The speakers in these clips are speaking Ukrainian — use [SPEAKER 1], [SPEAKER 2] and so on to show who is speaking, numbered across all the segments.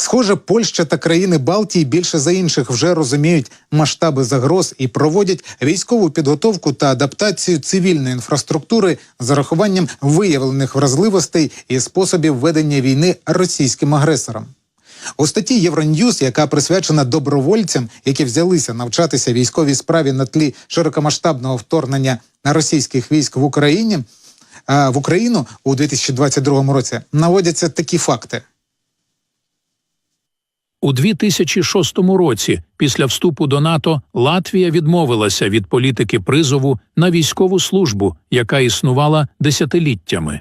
[SPEAKER 1] Схоже, Польща та країни Балтії більше за інших вже розуміють масштаби загроз і проводять військову підготовку та адаптацію цивільної інфраструктури з урахуванням виявлених вразливостей і способів ведення війни російським агресорам. У статті Євроньюз, яка присвячена добровольцям, які взялися навчатися військовій справі на тлі широкомасштабного вторгнення російських військ в Україні в Україну у 2022 році, наводяться такі факти.
[SPEAKER 2] У 2006 році, після вступу до НАТО, Латвія відмовилася від політики призову на військову службу, яка існувала десятиліттями.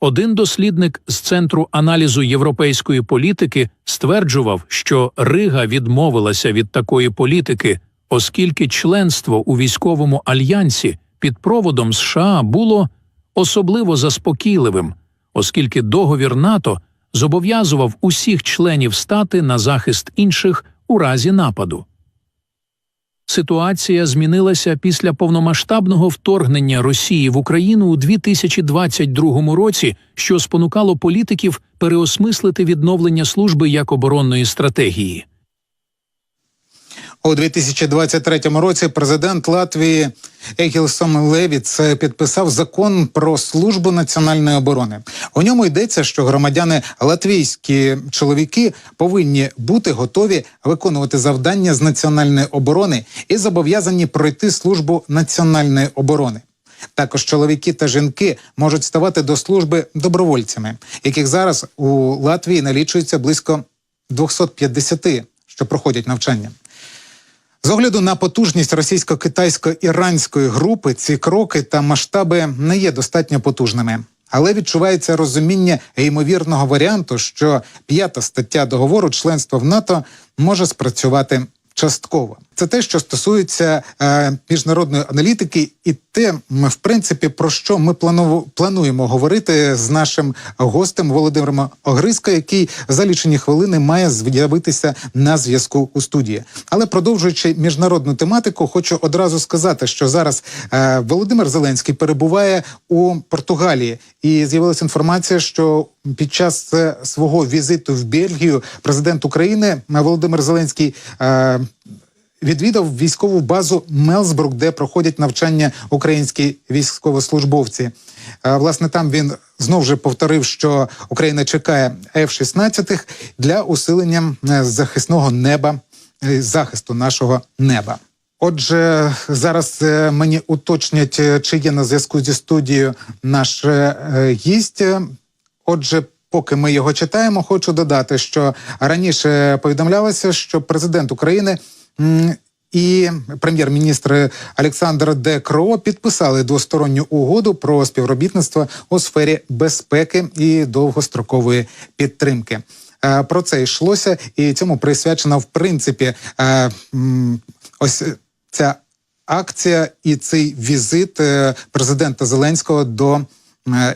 [SPEAKER 2] Один дослідник з центру аналізу європейської політики стверджував, що Рига відмовилася від такої політики, оскільки членство у військовому альянсі під проводом США було особливо заспокійливим, оскільки договір НАТО зобов'язував усіх членів стати на захист інших у разі нападу. Ситуація змінилася після повномасштабного вторгнення Росії в Україну у 2022 році, що спонукало політиків переосмислити відновлення служби як оборонної стратегії.
[SPEAKER 1] У 2023 році президент Латвії Егілсом Левіц підписав закон про службу національної оборони. У ньому йдеться, що громадяни латвійські чоловіки повинні бути готові виконувати завдання з національної оборони і зобов'язані пройти службу національної оборони. Також чоловіки та жінки можуть ставати до служби добровольцями, яких зараз у Латвії налічується близько 250, що проходять навчання. З огляду на потужність російсько-китайсько-іранської групи ці кроки та масштаби не є достатньо потужними. Але відчувається розуміння ймовірного варіанту, що п'ята стаття договору членства в НАТО може спрацювати частково. Це те, що стосується е, міжнародної аналітики, і те, в принципі, про що ми плану, плануємо говорити з нашим гостем Володимиром Огризко, який за лічені хвилини має з'явитися на зв'язку у студії. Але продовжуючи міжнародну тематику, хочу одразу сказати, що зараз е, Володимир Зеленський перебуває у Португалії, і з'явилася інформація, що під час е, свого візиту в Бельгію президент України Володимир Зеленський. Е, відвідав військову базу Мелсбрук, де проходять навчання українські військовослужбовці. Е, Власне, там він знов же повторив, що Україна чекає F-16 для усилення е, захисного неба, е, захисту нашого неба. Отже, зараз мені уточнять, чи є на зв'язку зі студією наш гість. Отже, поки ми його читаємо, хочу додати, що раніше повідомлялося, що президент України і прем'єр-міністр Олександр Де Кро підписали двосторонню угоду про співробітництво у сфері безпеки і довгострокової підтримки. Е, Про це йшлося, і цьому присвячена в принципі е, ось ця акція і цей візит е, президента Зеленського до.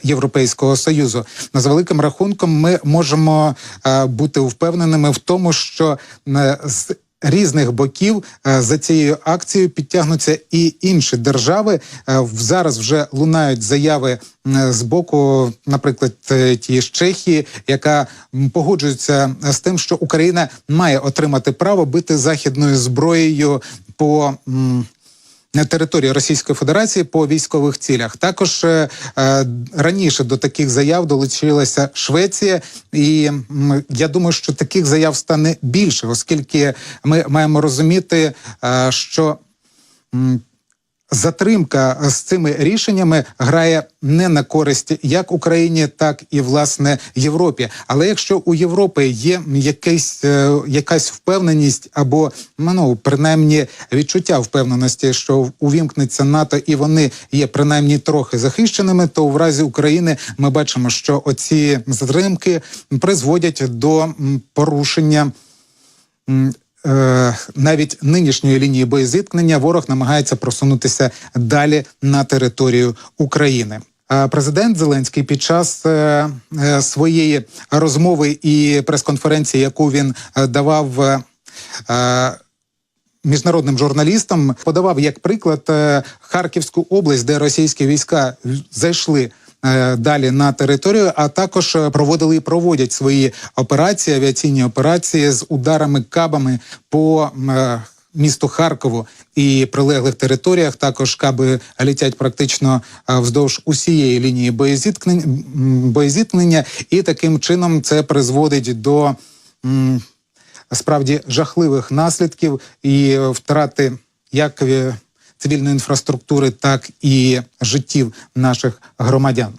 [SPEAKER 1] Європейського союзу на за великим рахунком ми можемо бути впевненими в тому, що з різних боків е, за цією акцією підтягнуться і інші держави. Е, Зараз вже лунають заяви з боку, наприклад, е, тієї ж Чехії, яка погоджується з тим, що Україна має отримати право бити західною зброєю по. Території Російської Федерації по військових цілях. Також е, е, раніше до таких заяв долучилася Швеція, і я думаю, що таких заяв стане більше, оскільки ми маємо розуміти, е, що затримка з цими рішеннями грає не на користь як Україні, так і власне Європі. Але якщо у Європи є якийсь, е, якась впевненість або ну принаймні відчуття впевненості, що увімкнеться НАТО, і вони є принаймні трохи захищеними, то в разі України ми бачимо, що оці затримки призводять до порушення. Е, Навіть нинішньої лінії боєзіткнення ворог намагається просунутися далі на територію України. Президент Зеленський під час е, е, своєї розмови і прес-конференції, яку він е, давав е, е, міжнародним журналістам, подавав як приклад е, Харківську область, де російські війська зайшли е, далі на територію, а також е, проводили і проводять свої операції, авіаційні операції з ударами кабами по е, місту Харкову і прилеглих територіях. Також каби літять практично е, вздовж усієї лінії боєзіткнень- боєзіткнення, і таким чином це призводить до. справді жахливих наслідків і е, втрати як е, цивільної інфраструктури, так і життів наших громадян.